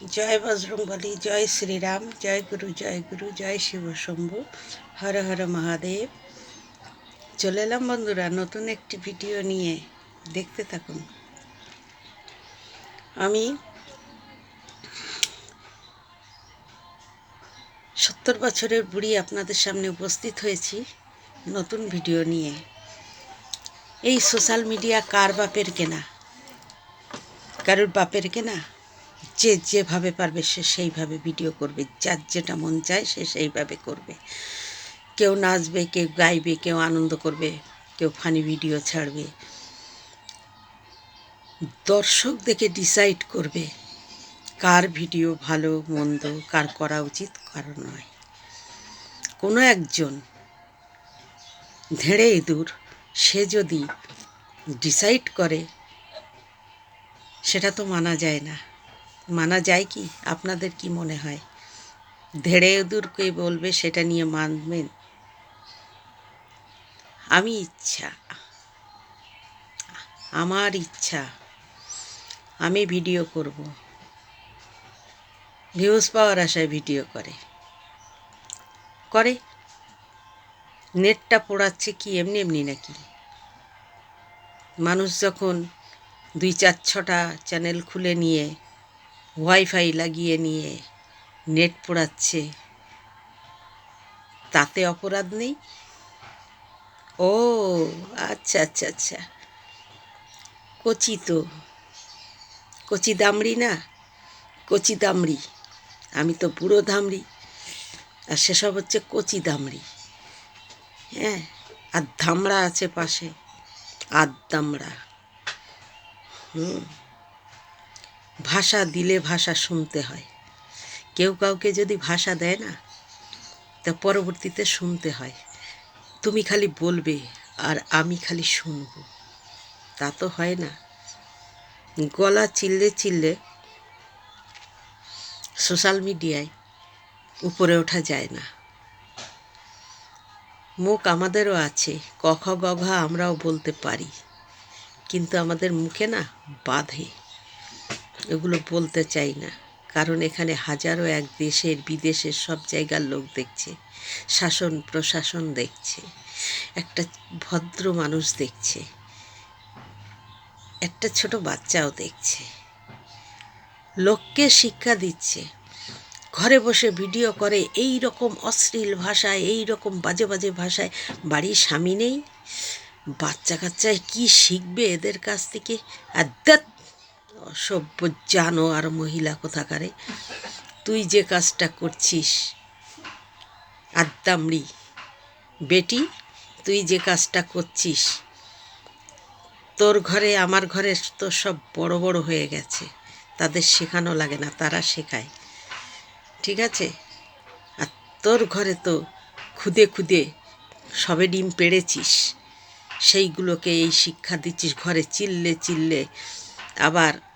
জয় বজরংবলী, জয় শ্রীরাম, জয় গুরু জয় গুরু, জয় শিব শম্ভু, হর হর মহাদেব। চলে এলাম বন্ধুরা, নতুন একটি ভিডিও নিয়ে। দেখতে থাকুন। আমি সত্তর বছরের বুড়ি আপনাদের সামনে উপস্থিত হয়েছি নতুন ভিডিও নিয়ে। এই সোশ্যাল মিডিয়া কার বাপের কেনা? কারোর বাপের কেনা? যে যেভাবে পারবে সে সেইভাবে ভিডিও করবে। যার যেটা মন চায় সে সেইভাবে করবে। কেউ নাচবে, কেউ গাইবে, কেউ আনন্দ করবে, কেউ ফানি ভিডিও ছাড়বে। দর্শক দেখে ডিসাইড করবে কার ভিডিও ভালো, মন্দ, কার করা উচিত, কার নয়। কোনো একজন ধেড়ে ইঁদুর সে যদি ডিসাইড করে, সেটা তো মানা যায় না। মানা যায় কি? আপনাদের কি মনে হয়? ধেড়ে ইঁদুরকে বলবে সেটা নিয়ে মানবেন? আমি ইচ্ছা। আমার ইচ্ছা। আমি ভিডিও করব। ভিউজ পাওয়ার আশায় ভিডিও করে। করে। নেটটা পোড়াচ্ছে কি এমনি এমনি নাকি? মানুষ যখন দুই চার ছটা চ্যানেল খুলে নিয়ে ওয়াইফাই লাগিয়ে নিয়ে নেট পোড়াচ্ছে। তাতে অপরাধ নেই? ও আচ্ছা আচ্ছা আচ্ছা। কচি তো। কচি দামড়ি না? কচি দামড়ি। আমি তো বুড়ো দামড়ি। আর সেসব হচ্ছে কচি দামড়ি। হ্যাঁ আর ধামড়া আছে পাশে। আর দামড়া। হুম। ভাষা দিলে ভাষা শুনতে হয়। কেউ কাউকে যদি ভাষা দেয় না, তা পরবর্তীতে শুনতে হয়। তুমি খালি বলবে আর আমি খালি শুনব। তা তো হয় না। গলা চিল্লে চিল্লে সোশ্যাল মিডিয়ায় উপরে ওঠা যায় না। মুখ আমাদেরও আছে কখ গঘা আমরাও বলতে পারি। কিন্তু আমাদের মুখে না বাঁধে। এগুলো বলতে চাই না। কারণ এখানে হাজারো এক দেশের, বিদেশের সব জায়গার লোক দেখছে, শাসন প্রশাসন দেখছে, একটা ভদ্র মানুষ দেখছে, একটা ছোট বাচ্চাও দেখছে। লোককে শিক্ষা দিচ্ছে, ঘরে বসে ভিডিও করে, এই রকম অশ্লীল ভাষায়, এই রকম বাজে বাজে ভাষায়। বাড়ির স্বামী নেই, বাচ্চা কাচ্চায় কি শিখবে এদের কাছ থেকে? আর অসভ্য জানো আর মহিলা কোথাকারে? তুই যে কাজটা করছিস আদ্দামড়ি বেটি, তুই যে কাজটা করছিস, তোর ঘরে, আমার ঘরে তো সব বড় বড় হয়ে গেছে। তাদের শেখানো লাগে না, তারা শেখায়। ঠিক আছে? আর তোর ঘরে তো খুদে খুদে সবে ডিম পেড়েছিস। সেইগুলোকে এই শিক্ষা দিচ্ছিস, ঘরে চিল্লে চিল্লে। আবার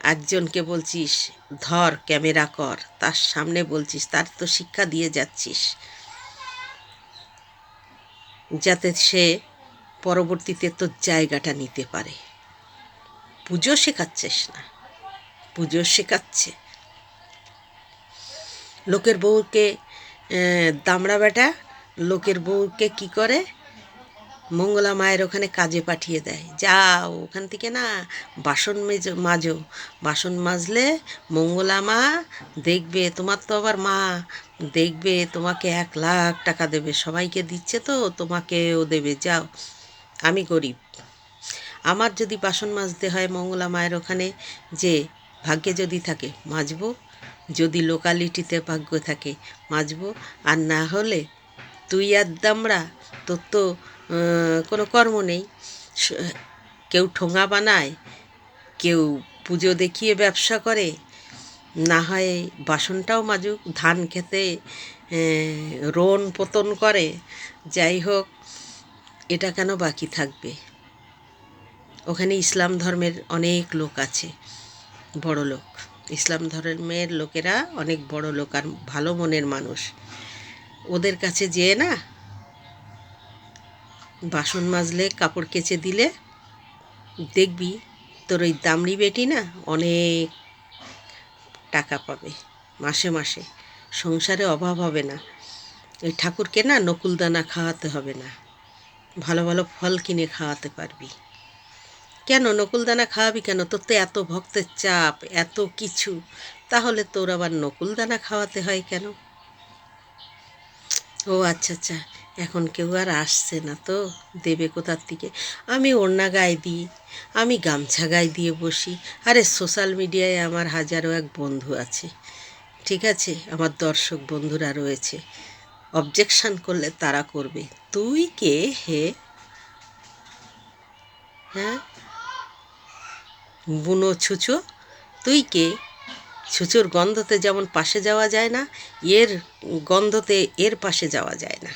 একজনকে বলছিস, ধর ক্যামেরা কর, তার সামনে বলছিস, তার তো শিক্ষা দিয়ে যাচ্ছিস। যাতে সে পরবর্তীতে তোর জায়গাটা নিতে পারে। পুজো শেখাচ্ছিস না। পুজো শেখাচ্ছে। লোকের বউকে দামড়া বেটা, লোকের বউকে কি করে? মঙ্গলা মায়ের ওখানে কাজে পাঠিয়ে দেয়। যাও, ওখান থেকে না, বাসন মেজো, মাজো। বাসন মাজলে মঙ্গলা মা দেখবে, তোমার তো আবার মা, দেখবে, তোমাকে এক লাখ টাকা দেবে। সবাইকে দিচ্ছে তো, তোমাকেও দেবে। যাও, আমি গরিব। আমার যদি বাসন মাজতে হয় মঙ্গলা মায়ের ওখানে, যে ভাগ্যে যদি থাকে, মাজবো। যদি লোকালিটিতে ভাগ্য থাকে, মাজবো। আর না হলে তুই আর দামড়া, তোর তো কোনো কর্ম নেই। কেউ ঠোঙা বানায়, কেউ পুজো দেখিয়ে ব্যবসা করে, না হয় বাসনটাও মাজুক, ধান খেতে রোন পতন করে, যাই হোক, এটা কেন বাকি থাকবে? ওখানে ইসলাম ধর্মের অনেক লোক আছে, বড় লোক। ইসলাম ধর্মের লোকেরা অনেক বড় লোক আর ভালো মনের মানুষ। ওদের কাছে যেয়ে না বাসন মাজলে, কাপড় কেচে দিলে দেখবি তোর ওই দামড়ি বেটি না অনেক টাকা পাবে, মাসে মাসে। সংসারে অভাব হবে না। ওই ঠাকুরকে না নকুলদানা খাওয়াতে হবে না। ভালো ভালো ফল কিনে খাওয়াতে পারবি। কেন নকুলদানা খাওয়াবি কেন? তোর তো এত ভক্তের চাপ, এত কিছু। তাহলে তোর আবার নকুলদানা খাওয়াতে হয় কেন? ও আচ্ছা আচ্ছা। এখন কেউ আর আসছে না তো, দেবে কোথার থেকে? আমি ওড়না গায়ে দিই, আমি গামছা গায়ে দিয়ে বসি। আরে সোশ্যাল মিডিয়ায় আমার হাজারো এক বন্ধু আছে, ঠিক আছে? আমার দর্শক বন্ধুরা রয়েছে। অবজেকশান করলে তারা করবে। তুই কে হে? হ্যাঁ? বুনো ছুচো? তুই কে? ছুচোর গন্ধতে যেমন পাশে যাওয়া যায় না, এর গন্ধতে এর পাশে যাওয়া যায় না।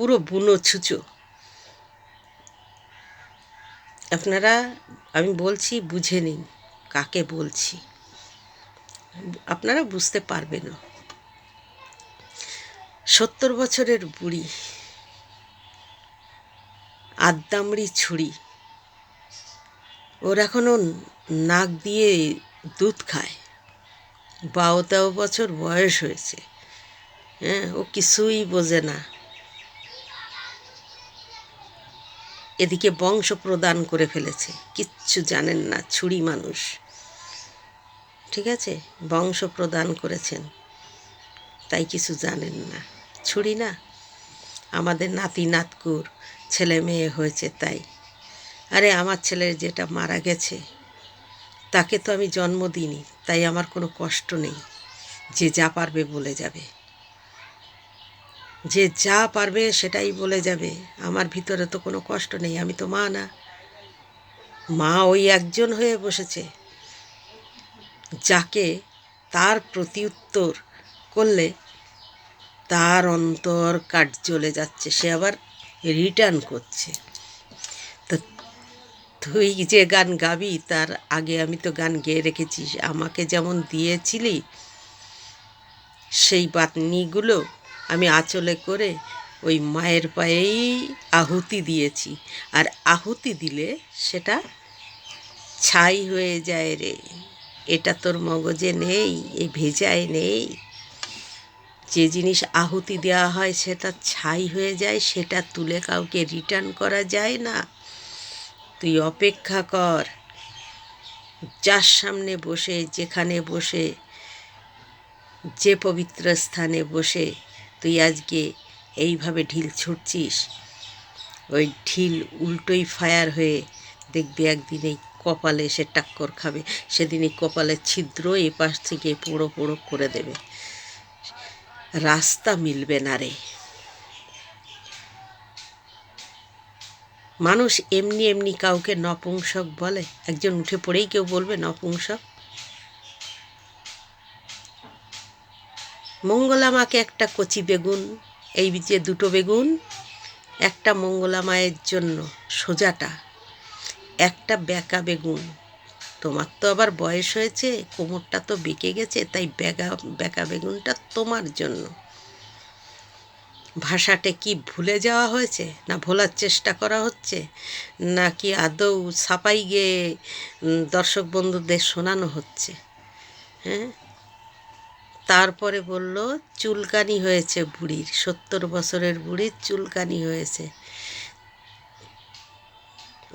পুরো বুনো ছুচো। আপনারা, আমি বলছি, বুঝে নিন কাকে বলছি। আপনারা বুঝতে পারবেন সত্তর বছরের বুড়ি, আদ্দামড়ি ছুরি। ওর এখনও নাক দিয়ে দুধ খায়। বারো তেরো বছর বয়স হয়েছে। হ্যাঁ ও কিছুই বোঝে না। এদিকে বংশ প্রদান করে ফেলেছে। কিচ্ছু জানেন না, ছুরি মানুষ। ঠিক আছে? বংশ প্রদান করেছেন। তাই কিছু জানেন না। ছুরি না? আমাদের নাতি নাতকুর, ছেলে মেয়ে হয়েছে তাই। আরে, আমার ছেলের যেটা মারা গেছে, তাকে তো আমি জন্ম দিইনি, তাই আমার কোনো কষ্ট নেই। যে যা পারবে বলে যাবে। যে যা পারবে সেটাই বলে যাবে। আমার ভিতরে তো কোনো কষ্ট নেই, আমি তো মা না। মা ওই একজন হয়ে বসেছে, যাকে তার প্রতিউত্তর করলে তার অন্তর কাট চলে যাচ্ছে, সে আবার রিটার্ন করছে। তো তুই যে গান গাবি, তার আগে আমি তো গান গেয়ে রেখেছি, আমাকে যেমন দিয়েছিলি, সেই বাতনিগুলো আমি আঁচলে করে ওই মায়ের পায়েই আহুতি দিয়েছি। আর আহুতি দিলে সেটা ছাই হয়ে যায় রে। এটা তোর মগজে নেই এই ভেজায় নেই। যে জিনিস আহুতি দেওয়া হয় সেটা ছাই হয়ে যায়, সেটা তুলে কাউকে রিটার্ন করা যায় না। তুই অপেক্ষা কর। যার সামনে বসে, যেখানে বসে, যে পবিত্র স্থানে বসে তুই আজকে এইভাবে ঢিল ছুটছিস? ওই ঢিল উল্টোই ফায়ার হয়ে দেখবি একদিন এই কপালে সে টাক্কর খাবে। সেদিন এই কপালের ছিদ্র এপাশ থেকে পোড়ো পোড়ো করে দেবে। রাস্তা মিলবে না রে। মানুষ এমনি এমনি কাউকে নপুংসক বলে? একজন উঠে পড়েই কেউ বলবে নপুংসক? মঙ্গলা মাকে একটা কচি বেগুন, এই যে দুটো বেগুন, একটা মঙ্গলা মায়ের জন্য সোজাটা, একটা বেকা বেগুন। তোমার তো আবার বয়স হয়েছে, কোমরটা তো বেঁকে গেছে, তাই বেগা, বেকা বেগুনটা তোমার জন্য। ভাষাটা কি ভুলে যাওয়া হয়েছে, না ভোলার চেষ্টা করা হচ্ছে, নাকি আদৌ ছাপাই গিয়ে দর্শক বন্ধুদের শোনানো হচ্ছে? হ্যাঁ? তারপরে বলল, চুলকানি হয়েছে বুড়ির, সত্তর বছরের বুড়ির চুলকানি হয়েছে।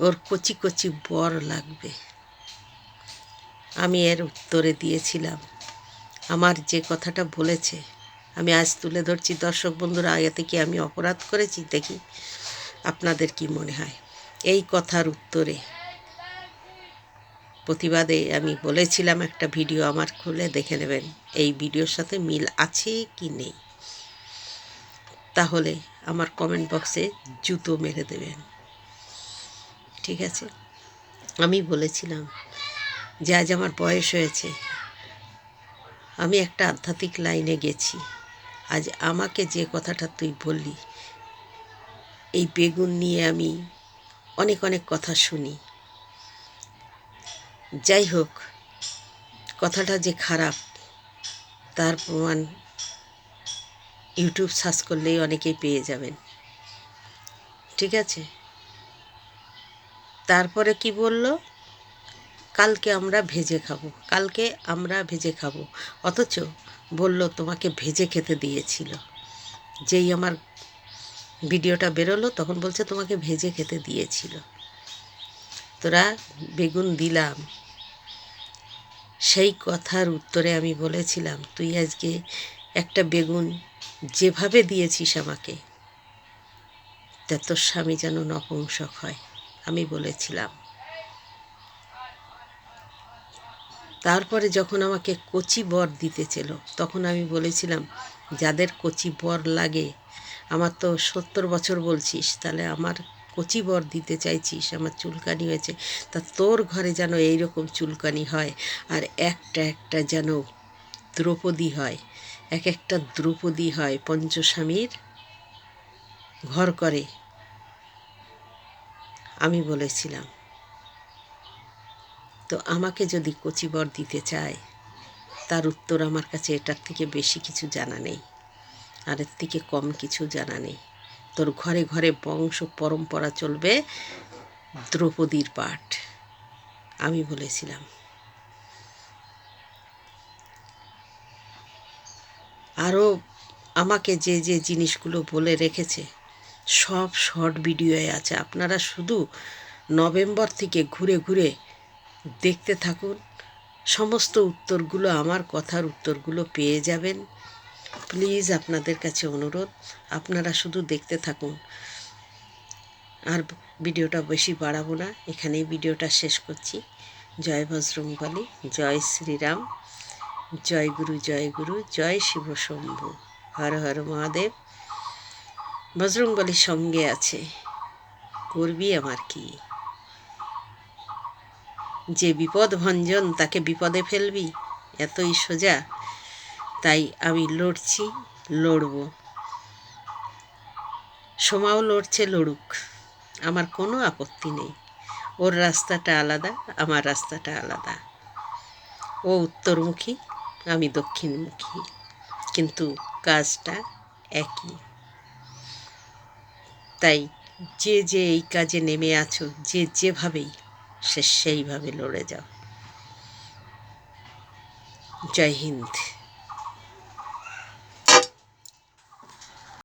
ওর কচি কচি বর লাগবে। আমি এর উত্তরে দিয়েছিলাম, আমার যে কথাটা বলেছে, আমি আজ তুলে ধরছি। দর্শক বন্ধুরা, আগে থেকে আমি অপরাধ করেছি, দেখি আপনাদের কি মনে হয়? এই কথার উত্তরে প্রতিবাদে আমি বলেছিলাম, একটা ভিডিও আমার খুলে দেখে নেবেন। এই ভিডিওর সাথে মিল আছে কি নেই? তাহলে আমার কমেন্ট বক্সে জুতো মেরে দেবেন। ঠিক আছে? আমি বলেছিলাম যে আজ আমার বয়স হয়েছে। আমি একটা আধ্যাত্মিক লাইনে গেছি। আজ আমাকে যে কথাটা তুই বললি, এই বেগুন নিয়ে আমি অনেক অনেক কথা শুনি। যাই হোক, কথাটা যে খারাপ তার প্রমাণ ইউটিউব সার্চ করলেই অনেকেই পেয়ে যাবেন। ঠিক আছে? তারপরে কি বলল? কালকে আমরা ভেজে খাব। কালকে আমরা ভেজে খাব। অথচ বলল, তোমাকে ভেজে খেতে দিয়েছিল। যেই আমার ভিডিওটা বেরোলো, তখন বলছে, তোমাকে ভেজে খেতে দিয়েছিল। তোরা বেগুন দিলাম। সেই কথার উত্তরে আমি বলেছিলাম, তুই আজকে একটা বেগুন যেভাবে দিয়েছিস আমাকে, তা তোর স্বামী যেন নপুংসক হয়। আমি বলেছিলাম। তারপরে যখন আমাকে কচি বর দিতেছিল তখন আমি বলেছিলাম, যাদের কচি বর লাগে, আমার তো সত্তর বছর বলছিস, তাহলে আমার কচি বর দিতে চাইছিস, আমার চুলকানি হয়েছে। তা তোর ঘরে যেন এইরকম চুলকানি হয় আর একটা একটা যেন দ্রৌপদী হয়। এক একটা দ্রৌপদী হয় পঞ্চস্বামীর ঘর করে, আমি বলেছিলাম। তো আমাকে যদি কচিবর দিতে চায়, তার উত্তর আমার কাছে এটার থেকে বেশি কিছু জানা নেই। আর এর থেকে কম কিছু জানা নেই। তোর ঘরে ঘরে বংশ পরম্পরা চলবে। দ্রৌপদীর পাঠ। আমি বলেছিলাম। আরও আমাকে যে যে জিনিসগুলো বলে রেখেছে, সব শর্ট ভিডিওয়ে আছে। আপনারা শুধু নভেম্বর থেকে ঘুরে ঘুরে দেখতে থাকুন। সমস্ত উত্তরগুলো, আমার কথার উত্তরগুলো পেয়ে যাবেন। প্লিজ আপনাদের কাছে অনুরোধ, আপনারা শুধু দেখতে থাকুন। আর ভিডিওটা বেশি বাড়াবো না, এখানেই ভিডিওটা শেষ করছি। জয় বজরংবলী জয় শ্রীরাম, জয় গুরু জয় গুরু, জয় শিব শম্ভু। হর হর মহাদেব বজরংবলীর সঙ্গে আছে। করবি আমার কি? যে বিপদ ভঞ্জন, তাকে বিপদে ফেলবি, এতই সোজা। তাই আমি লড়ছি, লড়ব। সোমাও লড়ছে লড়ুক, আমার কোনো আপত্তি নেই। ওর রাস্তাটা আলাদা, আমার রাস্তাটা আলাদা। ও উত্তরমুখী, আমি দক্ষিণমুখী, কিন্তু কাজটা একই। তাই যে যে এই কাজে নেমে আছো, যে যেভাবেই, সে সেইভাবে লড়ে যাও। জয় হিন্দ।